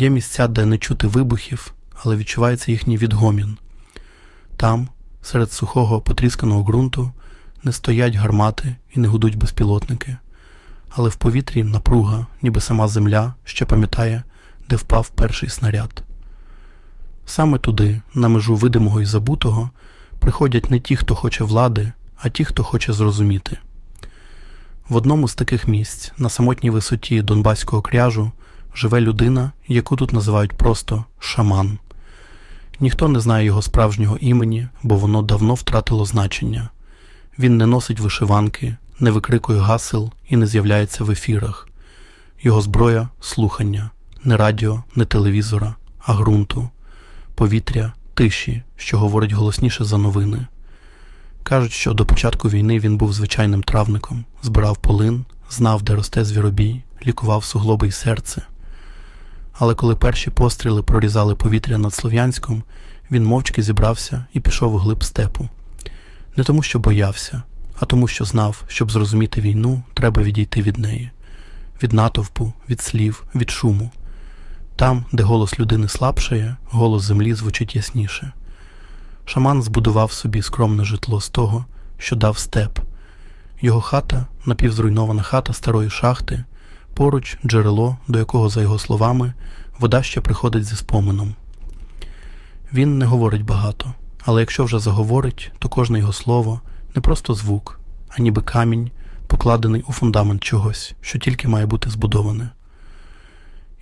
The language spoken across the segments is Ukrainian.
Є місця, де не чути вибухів, але відчувається їхній відгомін. Там, серед сухого потрісканого ґрунту, не стоять гармати і не гудуть безпілотники, але в повітрі напруга, ніби сама земля ще пам'ятає, де впав перший снаряд. Саме туди, на межу видимого і забутого, приходять не ті, хто хоче влади, а ті, хто хоче зрозуміти. В одному з таких місць, на самотній висоті Донбаського кряжу, живе людина, яку тут називають просто шаман. Ніхто не знає його справжнього імені, бо воно давно втратило значення. Він не носить вишиванки, не викрикує гасел і не з'являється в ефірах. Його зброя слухання, не радіо, не телевізора, а ґрунту, повітря, тиші, що говорить голосніше за новини. Кажуть, що до початку війни він був звичайним травником, збирав полин, знав, де росте звіробій, лікував суглоби й серце. Але коли перші постріли прорізали повітря над Слов'янськом, він мовчки зібрався і пішов у глиб степу. Не тому, що боявся, а тому, що знав, щоб зрозуміти війну, треба відійти від неї, від натовпу, від слів, від шуму. Там, де голос людини слабшає, голос землі звучить ясніше. Шаман збудував собі скромне житло з того, що дав степ. Його хата, напівзруйнована хата старої шахти, поруч джерело, до якого, за його словами, вода ще приходить зі спомином. Він не говорить багато, але якщо вже заговорить, то кожне його слово не просто звук, а ніби камінь, покладений у фундамент чогось, що тільки має бути збудоване.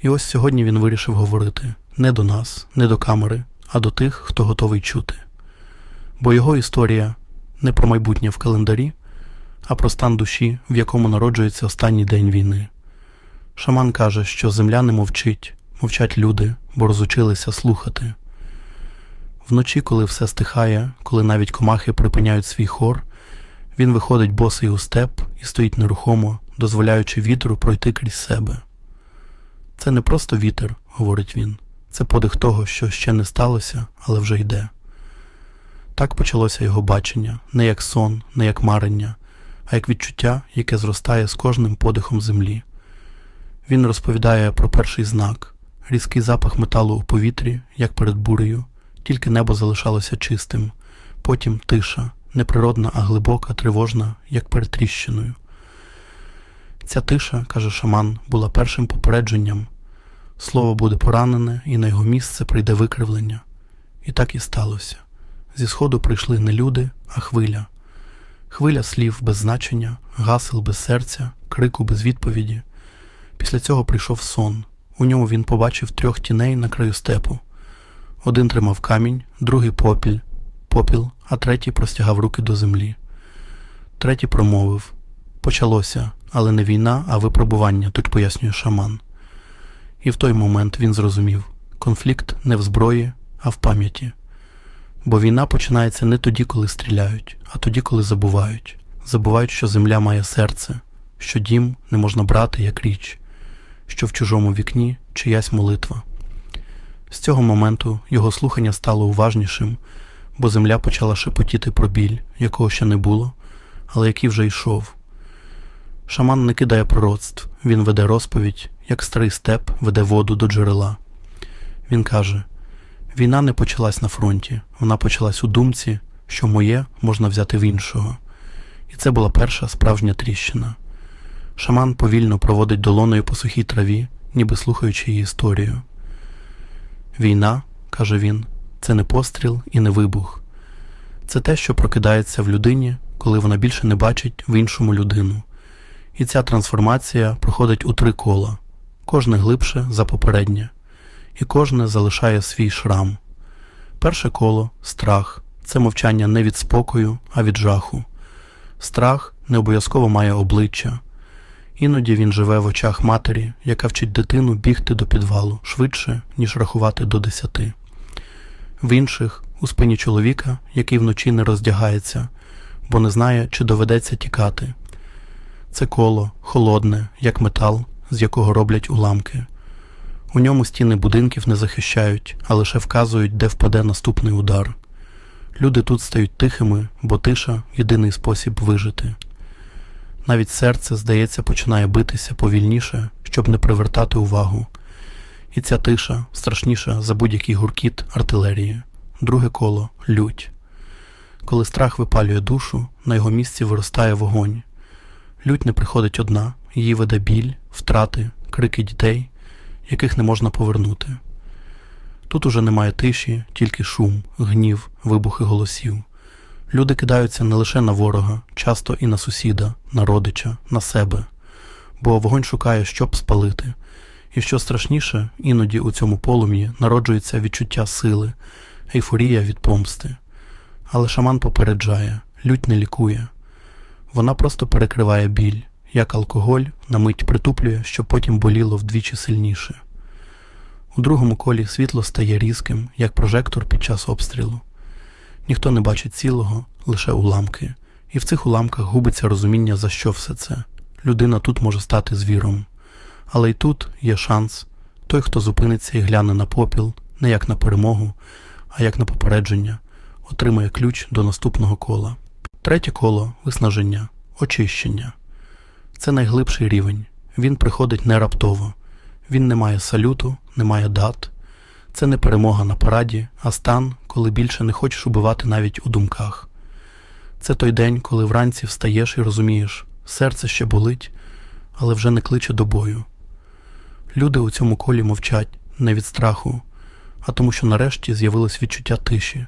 І ось сьогодні він вирішив говорити не до нас, не до камери, а до тих, хто готовий чути. Бо його історія не про майбутнє в календарі, а про стан душі, в якому народжується останній день війни. Шаман каже, що земля не мовчить, мовчать люди, бо розучилися слухати. Вночі, коли все стихає, коли навіть комахи припиняють свій хор, він виходить босий у степ і стоїть нерухомо, дозволяючи вітру пройти крізь себе. Це не просто вітер, говорить він, це подих того, що ще не сталося, але вже йде. Так почалося його бачення, не як сон, не як марення, а як відчуття, яке зростає з кожним подихом землі. Він розповідає про перший знак, різкий запах металу у повітрі, як перед бурею, тільки небо залишалося чистим, потім тиша, неприродна, а глибока, тривожна, як перед тріщиною. Ця тиша, каже шаман, була першим попередженням. Слово буде поранене, і на його місце прийде викривлення. І так і сталося. Зі сходу прийшли не люди, а хвиля. Хвиля слів без значення, гасел без серця, крику без відповіді. Після цього прийшов сон. У ньому він побачив трьох тіней на краю степу. Один тримав камінь, другий попіль, попіл, а третій простягав руки до землі. Третій промовив Почалося, але не війна, а випробування, тут пояснює шаман. І в той момент він зрозумів конфлікт не в зброї, а в пам'яті. Бо війна починається не тоді, коли стріляють, а тоді, коли забувають. Забувають, що земля має серце, що дім не можна брати як річ, що в чужому вікні чиясь молитва. З цього моменту його слухання стало уважнішим, бо земля почала шепотіти про біль, якого ще не було, але який вже йшов. Шаман не кидає пророцтв, він веде розповідь, як старий степ веде воду до джерела. Він каже: війна не почалась на фронті, вона почалась у думці, що моє можна взяти в іншого. І це була перша справжня тріщина. Шаман повільно проводить долоною по сухій траві, ніби слухаючи її історію. Війна, каже він, це не постріл і не вибух. Це те, що прокидається в людині, коли вона більше не бачить в іншому людину. І ця трансформація проходить у три кола, кожне глибше за попереднє, і кожне залишає свій шрам. Перше коло страх це мовчання не від спокою, а від жаху. Страх не обов'язково має обличчя. Іноді він живе в очах матері, яка вчить дитину бігти до підвалу швидше, ніж рахувати до десяти. В інших у спині чоловіка, який вночі не роздягається, бо не знає, чи доведеться тікати. Це коло холодне, як метал, з якого роблять уламки. У ньому стіни будинків не захищають, а лише вказують, де впаде наступний удар. Люди тут стають тихими, бо тиша єдиний спосіб вижити. Навіть серце, здається, починає битися повільніше, щоб не привертати увагу. І ця тиша страшніша за будь-який гуркіт артилерії. Друге коло лють. Коли страх випалює душу, на його місці виростає вогонь. Лють не приходить одна, її веде біль, втрати, крики дітей, яких не можна повернути. Тут уже немає тиші, тільки шум, гнів, вибухи голосів. Люди кидаються не лише на ворога, часто і на сусіда, на родича, на себе, бо вогонь шукає, щоб спалити. І що страшніше, іноді у цьому полум'ї народжується відчуття сили, ейфорія від помсти. Але шаман попереджає, лють не лікує. Вона просто перекриває біль, як алкоголь на мить притуплює, щоб потім боліло вдвічі сильніше. У другому колі світло стає різким, як прожектор під час обстрілу. Ніхто не бачить цілого, лише уламки, і в цих уламках губиться розуміння, за що все це. Людина тут може стати звіром. Але й тут є шанс той, хто зупиниться і гляне на попіл, не як на перемогу, а як на попередження, отримає ключ до наступного кола. Третє коло виснаження, очищення. Це найглибший рівень. Він приходить не раптово. Він не має салюту, не має дат. Це не перемога на параді, а стан, коли більше не хочеш убивати навіть у думках. Це той день, коли вранці встаєш і розумієш, серце ще болить, але вже не кличе до бою. Люди у цьому колі мовчать не від страху, а тому, що нарешті з'явилось відчуття тиші,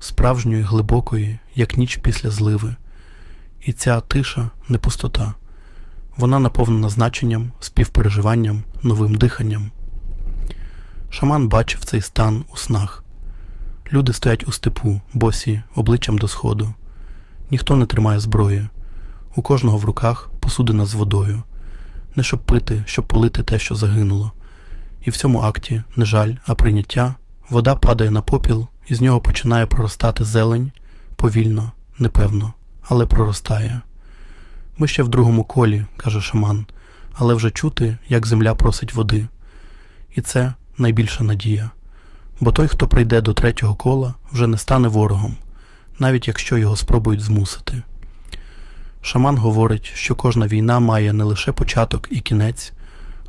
справжньої, глибокої, як ніч після зливи. І ця тиша не пустота. Вона наповнена значенням, співпереживанням, новим диханням. Шаман бачив цей стан у снах. Люди стоять у степу, босі, обличчям до сходу. Ніхто не тримає зброї. У кожного в руках посудина з водою. Не щоб пити, щоб полити те, що загинуло. І в цьому акті не жаль, а прийняття. Вода падає на попіл, і з нього починає проростати зелень повільно, непевно, але проростає. Ми ще в другому колі, каже шаман, але вже чути, як земля просить води. І це найбільша надія. Бо той, хто прийде до третього кола, вже не стане ворогом, навіть якщо його спробують змусити. Шаман говорить, що кожна війна має не лише початок і кінець,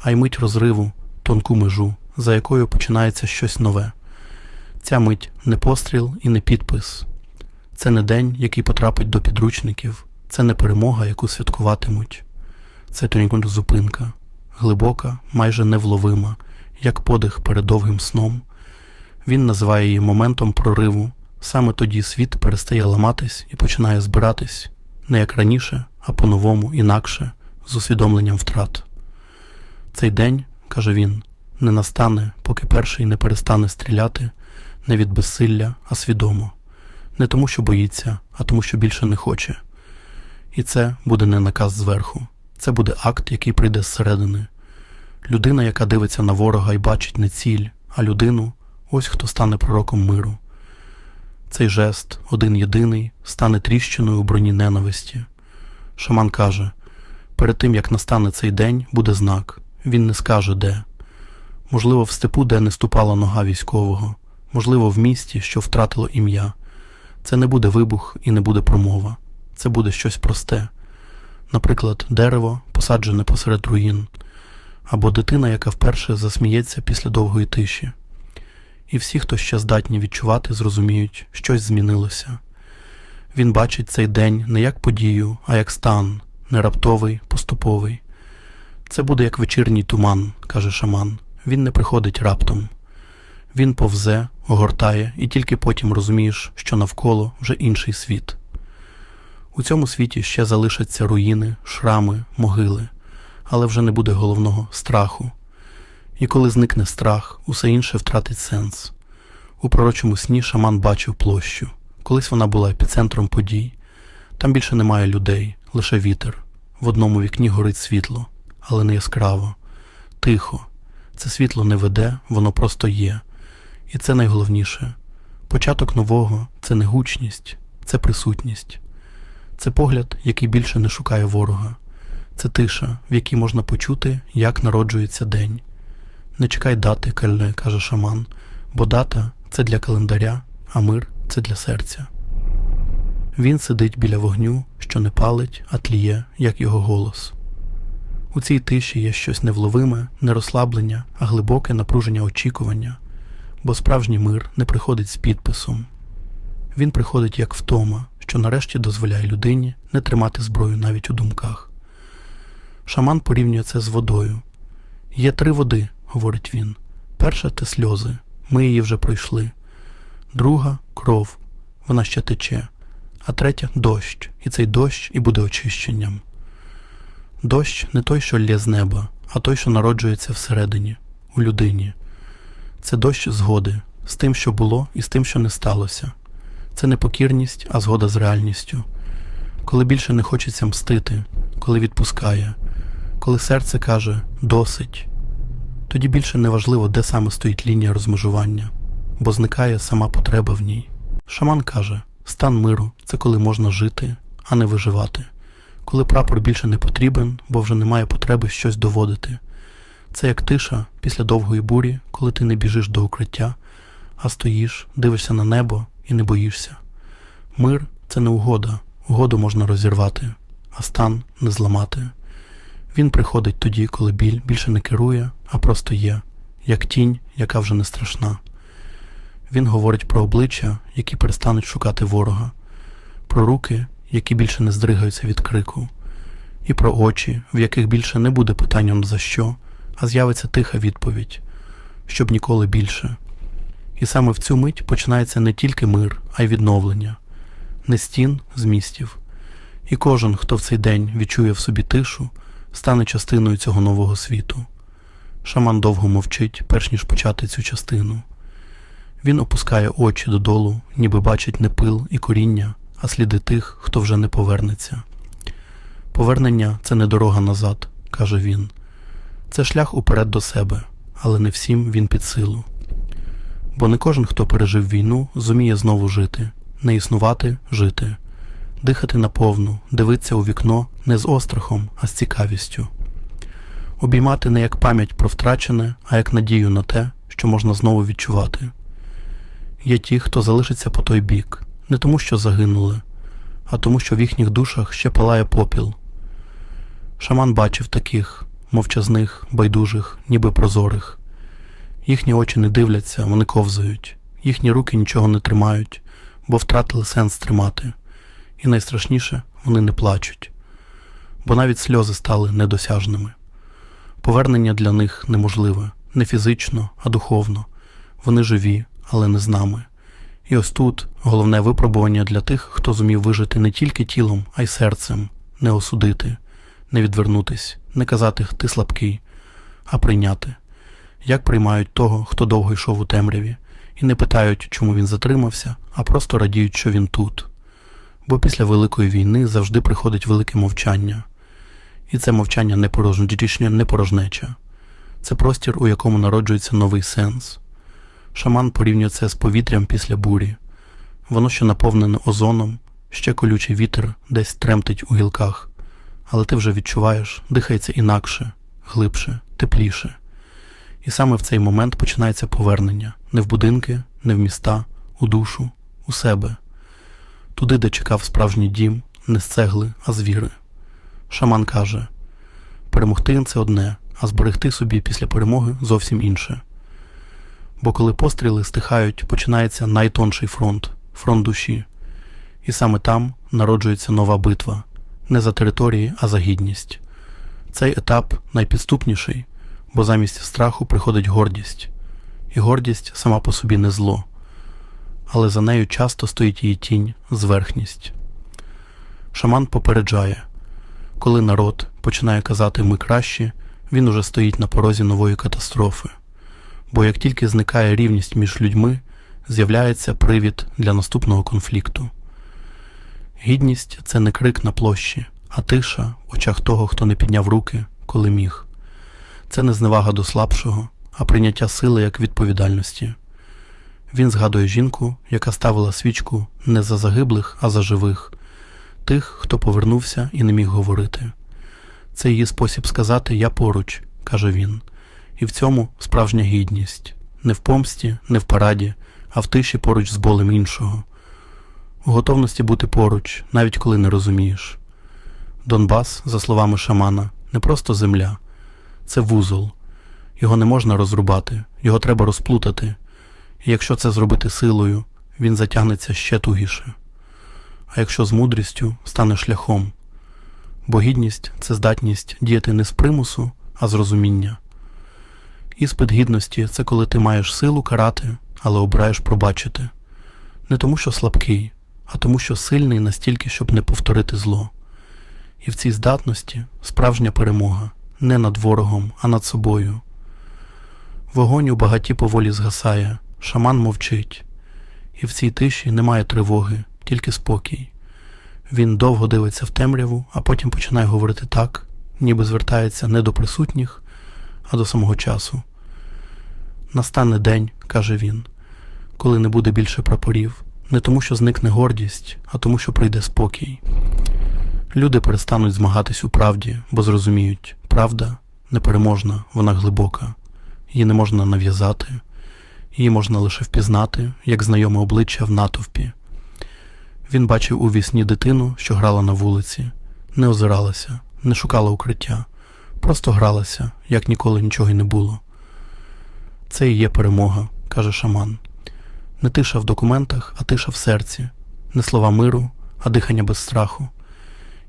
а й мить розриву, тонку межу, за якою починається щось нове. Ця мить не постріл і не підпис. Це не день, який потрапить до підручників, це не перемога, яку святкуватимуть. Це тонікунда зупинка, глибока, майже невловима, як подих перед довгим сном. Він називає її моментом прориву. Саме тоді світ перестає ламатись і починає збиратись не як раніше, а по-новому, інакше, з усвідомленням втрат. Цей день, каже він, не настане, поки перший не перестане стріляти не від безсилля, а свідомо, не тому, що боїться, а тому, що більше не хоче. І це буде не наказ зверху, це буде акт, який прийде зсередини. Людина, яка дивиться на ворога і бачить не ціль, а людину ось хто стане пророком миру. Цей жест, один єдиний, стане тріщиною у броні ненависті. Шаман каже: перед тим як настане цей день, буде знак. Він не скаже де. Можливо, в степу, де не ступала нога військового, можливо, в місті, що втратило ім'я. Це не буде вибух і не буде промова. Це буде щось просте. Наприклад, дерево, посаджене посеред руїн, або дитина, яка вперше засміється після довгої тиші. І всі, хто ще здатні відчувати, зрозуміють, щось змінилося. Він бачить цей день не як подію, а як стан, не раптовий, поступовий. Це буде як вечірній туман, каже шаман. Він не приходить раптом. Він повзе, огортає, і тільки потім розумієш, що навколо вже інший світ. У цьому світі ще залишаться руїни, шрами, могили, але вже не буде головного страху. І коли зникне страх, усе інше втратить сенс. У пророчому сні шаман бачив площу. Колись вона була епіцентром подій. Там більше немає людей, лише вітер. В одному вікні горить світло, але не яскраво, тихо. Це світло не веде, воно просто є. І це найголовніше. Початок нового це не гучність, це присутність. Це погляд, який більше не шукає ворога. Це тиша, в якій можна почути, як народжується день. Не чекай дати, кальне, каже шаман, бо дата це для календаря, а мир це для серця. Він сидить біля вогню, що не палить, а тліє, як його голос. У цій тиші є щось невловиме, не розслаблення, а глибоке напруження очікування, бо справжній мир не приходить з підписом. Він приходить як втома, що нарешті дозволяє людині не тримати зброю навіть у думках. Шаман порівнює це з водою. Є три води, говорить він. Перша це сльози, ми її вже пройшли. Друга кров, вона ще тече, а третя дощ, і цей дощ і буде очищенням. Дощ не той, що лє з неба, а той, що народжується всередині, у людині. Це дощ згоди з тим, що було, і з тим, що не сталося. Це не покірність, а згода з реальністю. Коли більше не хочеться мстити, коли відпускає, коли серце каже досить, тоді більше не важливо, де саме стоїть лінія розмежування, бо зникає сама потреба в ній. Шаман каже: стан миру це коли можна жити, а не виживати, коли прапор більше не потрібен, бо вже немає потреби щось доводити. Це як тиша після довгої бурі, коли ти не біжиш до укриття, а стоїш, дивишся на небо і не боїшся. Мир це не угода, угоду можна розірвати, а стан не зламати. Він приходить тоді, коли біль більше не керує, а просто є, як тінь, яка вже не страшна. Він говорить про обличчя, які перестануть шукати ворога, про руки, які більше не здригаються від крику, і про очі, в яких більше не буде питанням за що, а з'явиться тиха відповідь, щоб ніколи більше. І саме в цю мить починається не тільки мир, а й відновлення, не стін з містів. І кожен, хто в цей день відчує в собі тишу, стане частиною цього нового світу. Шаман довго мовчить, перш ніж почати цю частину. Він опускає очі додолу, ніби бачить не пил і коріння, а сліди тих, хто вже не повернеться. Повернення це не дорога назад, каже він. Це шлях уперед до себе, але не всім він під силу. Бо не кожен, хто пережив війну, зуміє знову жити, не існувати, жити, дихати наповну, дивитися у вікно не з острахом, а з цікавістю, обіймати не як пам'ять про втрачене, а як надію на те, що можна знову відчувати. Є ті, хто залишиться по той бік, не тому, що загинули, а тому, що в їхніх душах ще палає попіл. Шаман бачив таких мовчазних, байдужих, ніби прозорих. Їхні очі не дивляться, вони ковзають, їхні руки нічого не тримають, бо втратили сенс тримати. І найстрашніше вони не плачуть, бо навіть сльози стали недосяжними. Повернення для них неможливе не фізично, а духовно. Вони живі, але не з нами. І ось тут головне випробування для тих, хто зумів вижити не тільки тілом, а й серцем, не осудити, не відвернутись, не казати ти слабкий, а прийняти. Як приймають того, хто довго йшов у темряві, і не питають, чому він затримався, а просто радіють, що він тут. Бо після Великої війни завжди приходить велике мовчання, і це мовчання не порожнеча, не порожнеча. Це простір, у якому народжується новий сенс. Шаман порівнює це з повітрям після бурі. Воно ще наповнене озоном, ще колючий вітер десь тремтить у гілках, але ти вже відчуваєш, дихається інакше, глибше, тепліше. І саме в цей момент починається повернення не в будинки, не в міста, у душу, у себе, туди, де чекав справжній дім, не з цегли, а з віри. Шаман каже: перемогти це одне, а зберегти собі після перемоги зовсім інше. Бо коли постріли стихають, починається найтонший фронт фронт душі, і саме там народжується нова битва не за території, а за гідність. Цей етап найпідступніший, бо замість страху приходить гордість, і гордість сама по собі не зло, але за нею часто стоїть її тінь, зверхність. Шаман попереджає, коли народ починає казати ми кращі, він уже стоїть на порозі нової катастрофи. Бо як тільки зникає рівність між людьми, з'являється привід для наступного конфлікту. Гідність це не крик на площі, а тиша в очах того, хто не підняв руки, коли міг. Це не зневага до слабшого, а прийняття сили як відповідальності. Він згадує жінку, яка ставила свічку не за загиблих, а за живих, тих, хто повернувся і не міг говорити. Це її спосіб сказати Я поруч, каже він, і в цьому справжня гідність не в помсті, не в параді, а в тиші поруч з болем іншого, у готовності бути поруч, навіть коли не розумієш. Донбас, за словами шамана, не просто земля, це вузол. Його не можна розрубати, його треба розплутати. Якщо це зробити силою, він затягнеться ще тугіше. А якщо з мудрістю стане шляхом. Бо гідність це здатність діяти не з примусу, а з розуміння. Іспит гідності це коли ти маєш силу карати, але обираєш пробачити. Не тому, що слабкий, а тому, що сильний настільки, щоб не повторити зло. І в цій здатності справжня перемога не над ворогом, а над собою. Вогонь у багаті поволі згасає, шаман мовчить, і в цій тиші немає тривоги, тільки спокій. Він довго дивиться в темряву, а потім починає говорити так, ніби звертається не до присутніх, а до самого часу. Настане день, каже він, коли не буде більше прапорів, не тому, що зникне гордість, а тому, що прийде спокій. Люди перестануть змагатись у правді, бо зрозуміють, правда непереможна, вона глибока, її не можна нав'язати, її можна лише впізнати, як знайоме обличчя в натовпі. Він бачив у вісні дитину, що грала на вулиці, не озиралася, не шукала укриття, просто гралася, як ніколи нічого й не було. Це і є перемога, каже шаман. Не тиша в документах, а тиша в серці, не слова миру, а дихання без страху.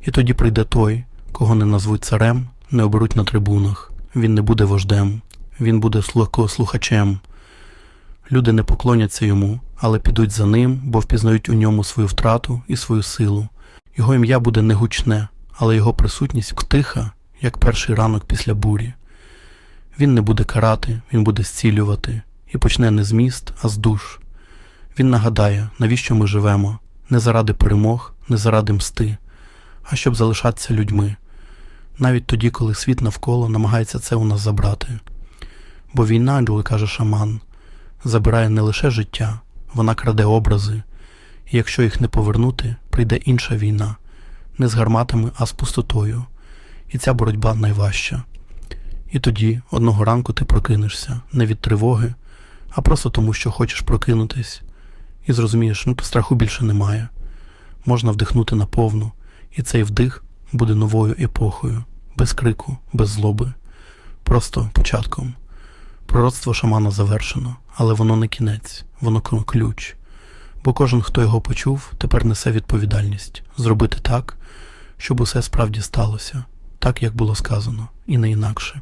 І тоді прийде той, кого не назвуть царем, не оберуть на трибунах. Він не буде вождем, він буде слухачем. Люди не поклоняться йому, але підуть за ним, бо впізнають у ньому свою втрату і свою силу. Його ім'я буде не гучне, але його присутність тиха, як перший ранок після бурі. Він не буде карати, він буде зцілювати і почне не з міст, а з душ. Він нагадає, навіщо ми живемо, не заради перемог, не заради мсти, а щоб залишатися людьми, навіть тоді, коли світ навколо намагається це у нас забрати. Бо війна, Люли каже шаман, забирає не лише життя, вона краде образи, і якщо їх не повернути, прийде інша війна, не з гарматами, а з пустотою. І ця боротьба найважча. І тоді одного ранку ти прокинешся не від тривоги, а просто тому, що хочеш прокинутись, і зрозумієш, ну страху більше немає. Можна вдихнути наповну, і цей вдих буде новою епохою, без крику, без злоби, просто початком. Пророцтво шамана завершено, але воно не кінець, воно ключ. Бо кожен, хто його почув, тепер несе відповідальність зробити так, щоб усе справді сталося, так як було сказано, і не інакше.